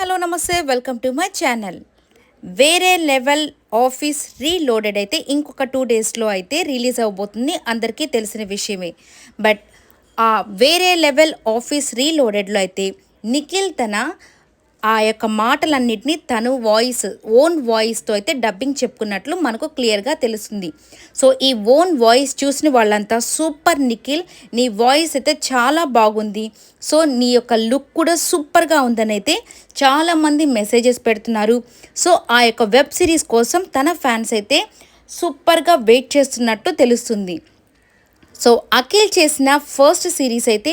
Hello నమస్తే. Welcome to my channel. Vere level office reloaded అయితే ఇంకొక టూ డేస్లో అయితే రిలీజ్ అవబోతుంది అందరికీ తెలిసిన విషయమే. బట్ ఆ వేరే లెవెల్ ఆఫీస్ రీలోడెడ్లో అయితే నిఖిల్ తన ఆ యొక్క మాటలన్నిటినీ తను వాయిస్ ఓన్ వాయిస్తో అయితే డబ్బింగ్ చెప్పుకున్నట్లు మనకు క్లియర్గా తెలుస్తుంది. సో ఈ ఓన్ వాయిస్ చూసిన వాళ్ళంతా సూపర్ నిఖిల్ నీ వాయిస్ అయితే చాలా బాగుంది. సో నీ యొక్క లుక్ కూడా సూపర్గా ఉందని అయితే చాలామంది మెసేజెస్ పెడుతున్నారు. సో ఆ యొక్క వెబ్ సిరీస్ కోసం తన ఫ్యాన్స్ అయితే సూపర్గా వెయిట్ చేస్తున్నట్టు తెలుస్తుంది. సో అఖిల్ చేసిన ఫస్ట్ సిరీస్ అయితే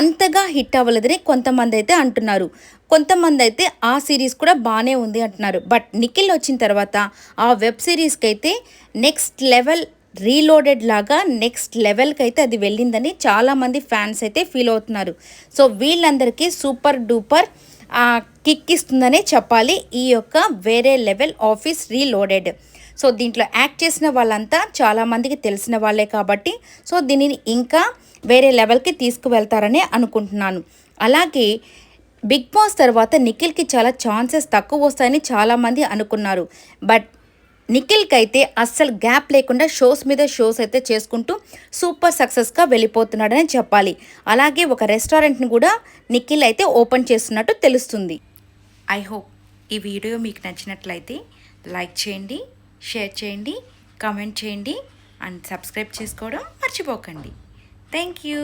అంతగా హిట్ అవ్వలేదని కొంతమంది అయితే అంటున్నారు. కొంతమంది అయితే ఆ సిరీస్ కూడా బాగానే ఉంది అంటున్నారు. బట్ నిఖిల్ వచ్చిన తర్వాత ఆ వెబ్ సిరీస్కి అయితే నెక్స్ట్ లెవెల్ రీలోడెడ్ లాగా నెక్స్ట్ లెవెల్కి అయితే అది వెళ్ళిందని చాలామంది ఫ్యాన్స్ అయితే ఫీల్ అవుతున్నారు. సో వీళ్ళందరికీ సూపర్ డూపర్ కిక్ ఇస్తుందనే చెప్పాలి. ఈ యొక్క Vere level office reloaded. So దీంట్లో యాక్ట్ చేసిన వాళ్ళంతా చాలామందికి తెలిసిన వాళ్ళే కాబట్టి సో దీనిని ఇంకా వేరే లెవెల్కి తీసుకువెళ్తారనే అనుకుంటున్నాను. అలాగే బిగ్ బాస్ తర్వాత నిఖిల్కి చాలా ఛాన్సెస్ తక్కువ వస్తాయని చాలామంది అనుకున్నారు. బట్ నిఖిల్కి అయితే అస్సలు గ్యాప్ లేకుండా షోస్ మీద షోస్ అయితే చేసుకుంటూ సూపర్ సక్సెస్గా వెళ్ళిపోతున్నాడని చెప్పాలి. అలాగే ఒక రెస్టారెంట్ని కూడా నిఖిల్ అయితే ఓపెన్ చేస్తున్నట్టు తెలుస్తుంది. ఐ హోప్ ఈ వీడియో మీకు నచ్చినట్లయితే లైక్ చేయండి షేర్ చేయండి కామెంట్ చేయండి అండ్ సబ్స్క్రైబ్ చేసుకోవడం మర్చిపోకండి. Thank you.